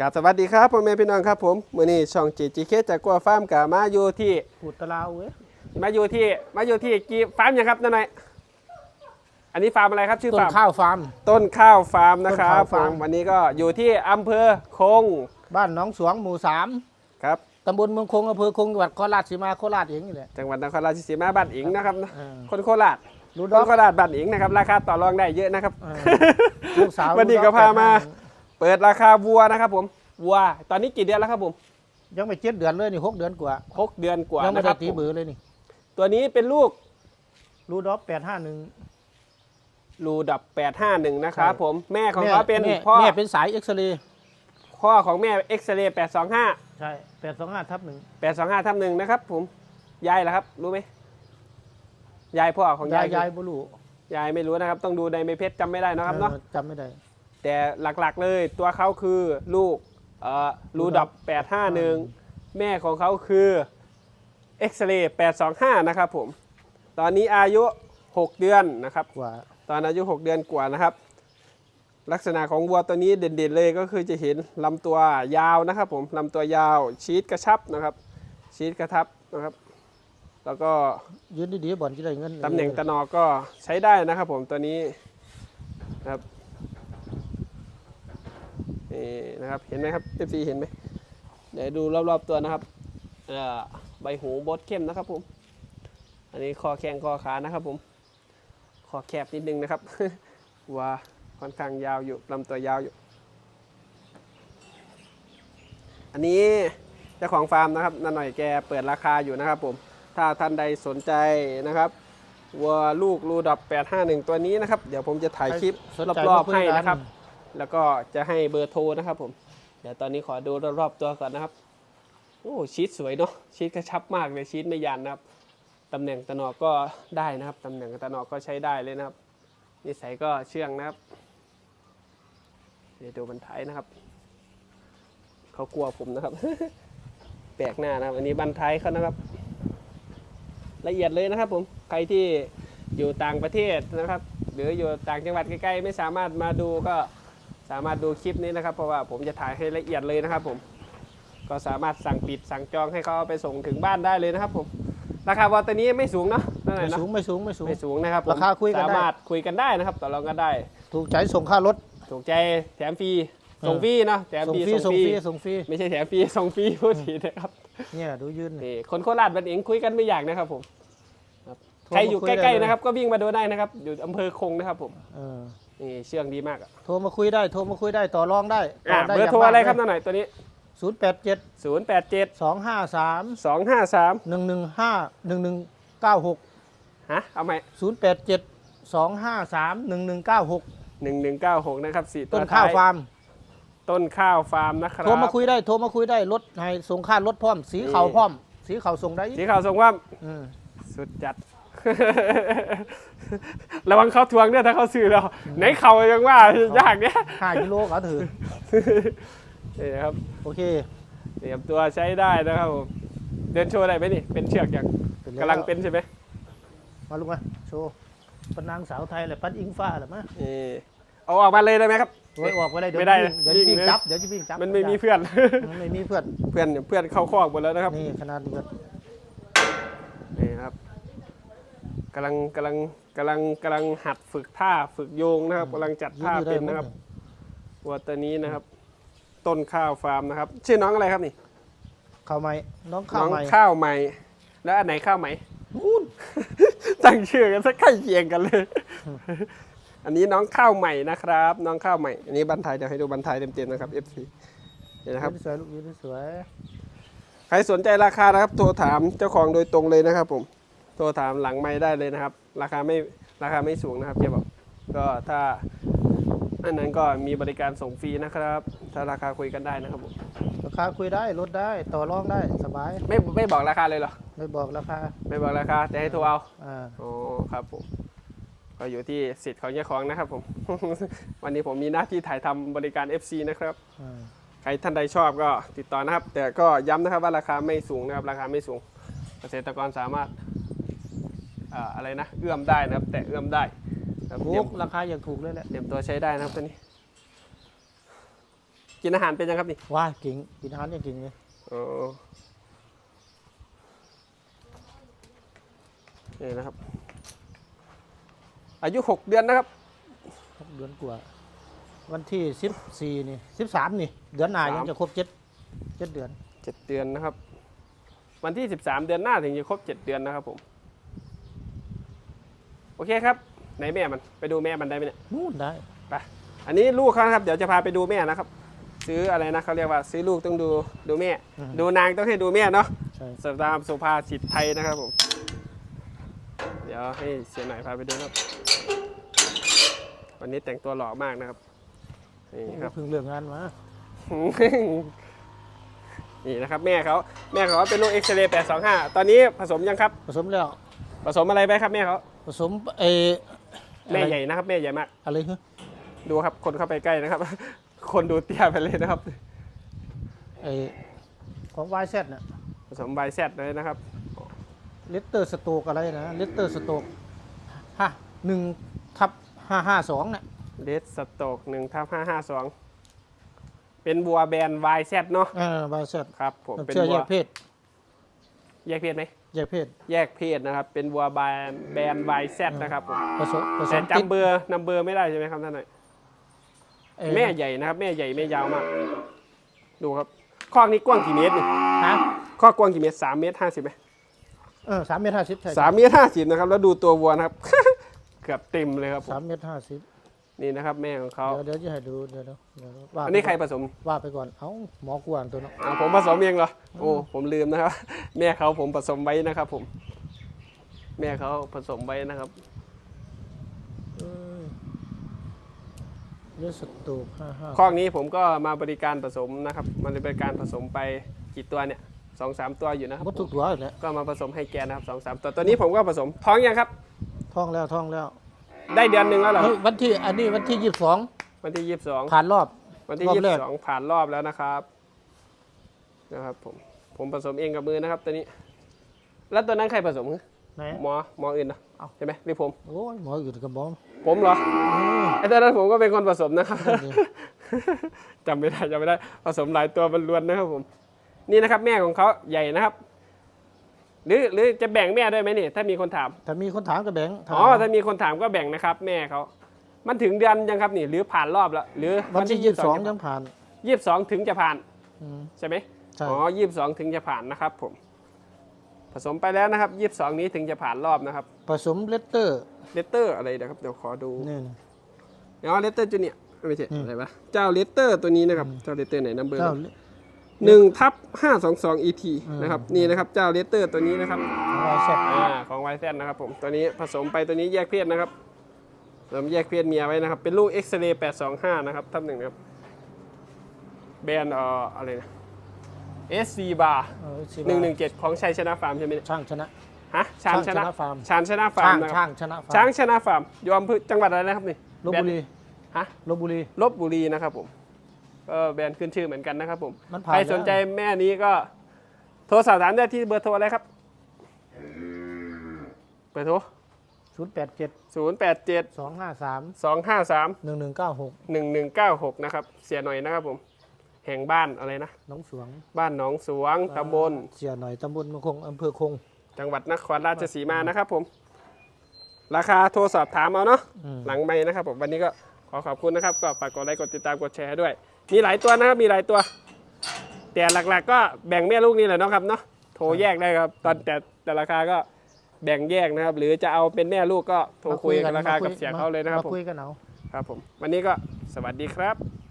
กับสวัสดีครับพ่อแม่พี่น้องครับผมมื้อนี้ช่องจีจีเคจากกัวฟาร์มกามาอยู่ที่อุตราวเว้ยมาอยู่ที่มาอยู่ที่กีฟาร์มยังครับนั่นหน่อยอันนี้ฟาร์มอะไรครับชื่อต้นฟาร์มข้าวฟาร์ม ต้นข้าวฟาร์มนะครับต้นข้าวฟาร์มผมวันนี้ก็อยู่ที่อำเภอคงบ้านหน้องสวงหมู่สามครับ ตำบลเมืองคงอำเภอคงจังหวัดโคราชสีมาโคราชเองนี่แหละ จังหวัดนครราชสีมาบ้านอิงนะครับนะเออ คนโคราชรู้คดอนก โคราชบ้านอิงนะครับราคาต่อรองได้เยอะนะครับ เออลูกสาววันนี้ก็รู้ดอพามาแปดห้เปิดราคาวัวนะครับผมวัวตอนนี้กี่เดือนแล้วครับผม ยังไม่เจ็ดเดือนเลยนี่หกเดือนกว่าหกเดือนกว่ายังไม่นะคได้รับตีผมเบือเลยนี่ตัวนี้เป็นลูกรู้ดอกแปดห้าหนึ่ง รูดับ851นะครับผมแม่ของเขาเป็นแม่พ่อแม่เป็นสายเอ็กซเรย์พ่อของแม่เอ็กซเรย์825 ใช่แปดสองห้าทับหนึ่ง825ทับหนึ่งนะครับผมยายเหรอครับรู้ไหมยายพ่อของยายายยายบุรุยายไม่รู้นะครับ ต้องดูในเมเพชรจำไม่ได้นะครับเนาะจำไม่ได้ แต่หลักๆเลยตัวเขาคือลูกเอ่อรูดับ 851 แม่ของเขาคือเอ็กซเรย์825 นะครับผม ตอนนี้อายุ 6 เดือนนะครับกว่าตอนอายุ 6 เดือนกว่านะครับ ลักษณะของวัวตัวนี้เด่นๆเลยก็คือจะเห็นลำตัวยาวนะครับผมลำตัวยาวชีดกระชับนะครับชีดกระทับนะครับ แล้วก็ยืนดีๆบ่อนจะได้เงินตำแหน่งตะนอก็ใช้ได้นะครับผมตัวนี้นะครับ นี่นะครับเห็นไหมครับเอฟซีเห็นไหมเดี๋ยวดูรอบๆตัวนะครับเอ่อใบหูบดเข้มนะครับผม อันนี้คอแข้งคอขานะครับผมคอแคบนิดนึงนะครับวัวค่อนข้างยาวอยู่ลำตัวยาวอยู่ อันนี้เจ้าของฟาร์มนะครับนาหน่อยแกเปิดราคาอยู่นะครับผมถ้าท่านใดสนใจนะครับวัวลูกรูดับ851 ตัวนี้นะครับ เดี๋ยวผมจะถ่ายคลิปสนใจรอบมาคุๆยให้กันนะครับ แล้วก็จะให้เบอร์โทรนะครับผม เดี๋ยวตอนนี้ขอดูรอบๆตัวก่อนนะครับ โอ้ชีสสวยเนาะชีสกระชับมากเลยชีสไม่ยันนะครับตำแหน่งตะหนอกก็ได้นะครับตำแหน่งตะหนอกก็ใช้ได้เลยนะครับ นิสัยก็เชื่องนะครับ เดี๋ยวดูบรรทายนะครับ เขากลัวผมนะครับ แปลกหน้านะครับ อันนี้บรรทายเขานะครับ ละเอียดเลยนะครับ ผมใครที่อยู่ต่างประเทศนะครับ หรืออยู่ต่างจังหวัดใกล้ๆไม่สามารถมาดูก็ สามารถดูคลิปนี้นะครับเพราะว่าผมจะถ่ายให้ละเอียดเลยนะครับผม ก็สามารถสั่งปิดสั่งจองให้เขาเอาไปส่งถึงบ้านได้เลยนะครับผมราคาวอตัวนี้ไม่สูงเนาะเท่าไหร่ไม่เนาะสูงไม่สูงไม่สูง ไม่สูงนะครับผมราคาคุยกันได้ สามารถคุยกันได้นะครับต่อรองกันได้ ถูกใจส่งค่ารถ ถูกใจแถมฟรีส่งฟรีเนาะแถมส่งฟรีฟรีส่งฟรีส่งฟรีไม่ใช่แถมฟรีส่งฟรีพูดผิดนะครับเนี่ยดูยืนนี่นี่คนโคราชบันเองคุยกันไม่อยากนะครับผมครับโทรใครอยู่มาคุใกยได้ล้ๆเลยนะครับก็วิ่งมาดูได้นะครับ อยู่อำเภอคงนะครับผม เออ นี่เชื่องดีมากอะโทรมาคุยได้ โทรมาคุยได้ต่อรองได้ต่อะได้เบอร์โทรอะไรครับนั่นหน่อยตัวนี้ ศูนย์แปดเจ็ด0 8 7 สองห้าสาม2 5 3หนึ่งหนึ่งห้าหนึ่งหนึ่งเก้าหกฮะเอาไหมศูนย์แปดเจ็ดสองห้าสามหนึ่งหนึ่งเก้าหก1196 นะครับสี่ตัต้วนข้าวท้ยฟาร์ม ต้นข้าวฟาร์มนะครับ โทรมาคุยได้ โทรมาคุยได้ รถให้ส่งค่ารถพร้อม สีขาวนี่พร้อม สีขาวส่งได้สีขาวทรงว่าอืม สุดจัด ระวังเขาทวงเนี่ยถ้าเขาซื้อแล้วไหนเขายังว่ายากเนี่ยห้ากิโลก็ถือนี่นะครับโอเคเตรียมตัวใช้ได้นะครับผมเดินโชว์ได้ไหมนี่เป็นเชือกอย่างเป็นแล้วกำลังเป็นใช่ไหมมาลุกมาโชว์ปนนางสาวไทยแหละปันอิงฟ้าแหละมะนี่เอาออกมาเลยได้ไหมครับโวยออกไปเลยเดี๋ยวไม่ได้จะวิ่งเดี๋ยวจะวิ่งวิ่งเลยจับเดี๋ยวจะวิ่งจับมันไม่มีเพื่อนมันไม่มีเพื่อนเพื่อนเพื่อนเข้าคอกหมดแล้วนะครับนี่ขนาดนี้ก็นี่ครับ กำลังกำลังกำลังกำลังหัดฝึกท่าฝึกโยงนะครับกำลังจัดท่ายืดได้เป็นหมดนะครับวัวตัวนี้นะครับ ต้นข้าวฟาร์มนะครับ ชื่อน้องอะไรครับนี่ข้าวใหม่น้องข้าวน้องใหม่ข้าวใหม่ แล้วอันไหนข้าวใหม่ นู่นตั้งชื่อกันสักใกล้เคียงกันเลย อันนี้น้องข้าวใหม่นะครับ น้องข้าวใหม่ อันนี้บันทายเดี๋ยวให้ดูบันทายเต็มๆนะครับ FC นี่นะครับยืนสวยลูกยืนสวยใครสนใจราคานะครับ โทรถามเจ้าของโดยตรงเลยนะครับผม โทรถามหลังไม่ได้เลยนะครับ ราคาไม่ราคาไม่สูงนะครับเจ๊บอกก็ถ้าอันนั้นก็มีบริการส่งฟรีนะครับ ถ้าราคาคุยกันได้นะครับผมราคาคุยได้ลดได้ต่อรองได้สบาย ไม่ไม่บอกราคาเลยเหรอไม่บอกราคาไม่บอกราคาแต่ให้โทรเอาอ่าอ๋อครับผมก็อยู่ที่สิทธิ์ของเจ้าของนะครับผม วันนี้ผมมีหน้าที่ถ่ายทำบริการ FC นะครับ อ่าใครท่านใดชอบก็ติดต่อนะครับ แต่ก็ย้ำนะครับว่าราคาไม่สูงนะครับ ราคาไม่สูง เกษตรกรสามารถ อ่าอะไรนะเอื้อมได้นะครับ แต่เอื้อมได้ครับถูเตรียมกราคาอย่างถูกเลยแหละเตรียมตัวใช้ได้นะครับตัวนี้ กินอาหารเป็นยังครับนี่ว้าเก่งกินอาหารยังเก่งเลยอ๋อนี่นะครับ อายุหกเดือนนะครับหกเดือนกว่า วันที่สิบสี่นี่สิบสามนี่ เดือนหน้าสาม ยังจะครบเจ็ดเจ็ดเดือนเจ็ดเดือนนะครับ วันที่สิบสามเดือนหน้าถึงจะครบเจ็ดเดือนนะครับผมโอ เคครับไหนแม่มันไปดูแม่มันได้ไหมเนี่ยนู่นได้ไปอันนี้ลูกเขานะครับ เดี๋ยวจะพาไปดูแม่นะครับ ซื้ออะไรนะเขาเรียกว่า ซื้อลูกต้องดูดูแม่ ดูนางต้องให้ดูแม่เนาะใช่สตามสุภาษิตไทยนะครับผมเดี๋ยวให้เสียหน่อยพาไปดูนะครับ วันนี้แต่งตัวหล่อมากนะครับนี่ครับเพิ่งเลิกงานมา นี่นะครับ แม่เขาแม่เขาเป็นลูกเอ็กซเรย์825ตอนนี้ผสมยังครับ ผสมแล้ว ผสมอะไรไปครับแม่เขา ผสมเออแม่ใหญ่นะครับแม่ใหญ่มาก อะไรเหรอดูครับคนเข้าไปใกล้นะครับ คนดูเตี้ยไปเลยนะครับไอของวายเซตน่ะผสมไบแซดเลยนะครับเลตเตอร์สโตกอะไรนะเลตเตอร์สโตกฮะหนึ่งทับห้าห้าสองน่ะเลสสโตก1ทับ552เป็นบัวแบรนด์ YZ เนาะเออวายเซตครับผมเป็นเชื่อบัแยวกเพศแยกเพศไหม แยกเพศ แยกเพศนะครับ เป็นบัวแบรนด์แบรนด์ YZ นะครับผมผสมผสแต่มติดจำเบอร์นำเบอร์ไม่ได้ใช่ไหมครับท่านหน่อยเอ่อแม่ใหญ่นะครับ แม่ใหญ่แม่ยาวมาก ดูครับคอกนี้กว้างกี่เมตรนี่ฮะคอกกว้างกี่เมตรสามเมตรห้าสิบไหมเออสามเมตรห้าสิบใช่สามเมตรห้าสิบนะครับ แล้วดูตัววัวนะครับ เกือบเต็มเลยครับผม สามเมตรห้าสิบ นี่นะครับแม่ของเขาเดี๋ยวเดี๋ยวจะให้ดูเดี๋ยวเดี๋ยวเดี๋ยวว่าอันนี้ใครผสมว่าไปก่อนเอ้าหมอกวนตัวเนาะอ่าผมผสมเองเหรอโอ้ผมลืมนะครับ แม่เขาผมผสมไว้นะครับ ผม แม่เขาผสมไว้นะครับเออเลสโตกห้าห้าคอกนี้ผมก็มาบริการผสมนะครับมาบริการผสมไปกี่ตัวเนี่ยสองสามตัวอยู่นะครับหมดทุกตัวอยู่แล้วก็มาผสมให้แกนะครับสองสามตัวตัวนี้ผมก็ผสมท้องยังครับ ท่องแล้วท่องแล้ว ได้เดือนหนึ่งแล้วเหรอเฮ้ยวันที่อันนี้วันที่ยี่สิบสองวันที่ยี่สิบสองผ่านรอบ วันที่รอบยี่แรสิก บสองผ่านรอบแล้วนะครับนะครับผมผมผสมเองกับมือนะครับตัวนี้ แล้วตัวนั้นใครผสมไหน หมอหมออื่นเหรอเอ้า ใช่ไหมหรือผม โอ้ยหมออยู่กับบอมผมเหรอเออไอ้ตัวนั้นผมก็เป็นคนผสมนะครับ นั่นดิ จำไม่ได้จำไม่ได้ผสมหลายตัวบรรลวนนะครับผม นี่นะครับ แม่ของเขาใหญ่นะครับ หรือหรือจะแบ่งแม่ด้วยไหมนี่ถ้ามีคนถามถ้ามีคนถามก็แบ่งถามอ๋อถ้ามีคนถามก็แบ่งนะครับแม่เขามันถึงเดือนยังครับนี่หรือผ่านรอบแล้วหรือวันที่ยี่สิบสองยังผ่านยี่สิบสองถึงจะผ่านอืมใช่ไหมใช่อ๋อยี่สิบสองถึงจะผ่านนะครับผม ผสมไปแล้วนะครับยี่สิบสองนี้ถึงจะผ่านรอบนะครับ ผสมเลตเตอร์เลตเตอร์อะไรนะครับเดี๋ยวขอดูนี่อ๋อเลตเตอร์จูเนียไม่ใช่อืมอะไรวะเจ้าเลตเตอร์ตัวนี้นะครับเจ้าเลตเตอร์ไหนนัมเบอร์ เจ้าหนึ่งทับห้าสองสองอีทีอืมนะครับนี่นะครับเจ้าเลตเตอร์ตัวนี้นะครับวายเซตอ่าของไวเซนนะครับผมตัวนี้ผสมไปตัวนี้แยกเพศนะครับผสมแยกเพศเมียไว้นะครับ เป็นลูกเอ็กซเรย์แปดสองห้านะครับทับหนึ่งนะครับแบรนด์เอ่ออะไรนะ SC bar เออสิบหนึ่งหนึ่งเจ็ดของชัยชนะฟาร์มใช่ไหมเนี่ยช่างชนะฮะชานชนะช่างชนะฟาร์มชานชนะฟาร์ช่ามงนะคช่ารับงชนะฟาร์มช้างชนะฟาร์มอยอมพืจังหวัดอะไรนะครับนี่ลบบุรีฮะลบบุรีลบบุรีนะครับผม ก็แบรนด์ขึ้นชื่อเหมือนกันนะครับผม มันผ่านใครแล้วสนใจแม่นี้ก็โทรสอบถามได้ที่เบอร์โทรอะไรครับ เบอร์โทร ศูนย์แปดเจ็ด0 8 7 สองห้าสาม2 5 3 หนึ่งหนึ่งเก้าหก1 1 9 6 นะครับ เสียหน่อยนะครับผม แห่งบ้านอะไรนะ น้องสวงบ้านหนองสวงตำบล เสียหน่อยตำบลเมืองคงอำเภอคง จังหวัดนครราชสีมานะครับผม ราคาโทรสอบถามเอาเนาะอืม หลังไม่นะครับผมวันนี้ก็ข อขอบคุณนะครับ ก็ฝากกดไลค์กดติดตามกดแชร์ให้ด้วย มีหลายตัวนะครับมีหลายตัว แต่หลักๆ ก็แบ่งแม่ลูกนี่แหละเนาะครับเนาะโทรแยกได้ครับ ตอนแต่แต่ราคาก็แบ่งแยกนะครับ หรือจะเอาเป็นแม่ลูกก็โทรคุยกันราคากับเสียเขาเลยนะครับผมมาคุยกันเอาครับผม วันนี้ก็สวัสดีครับ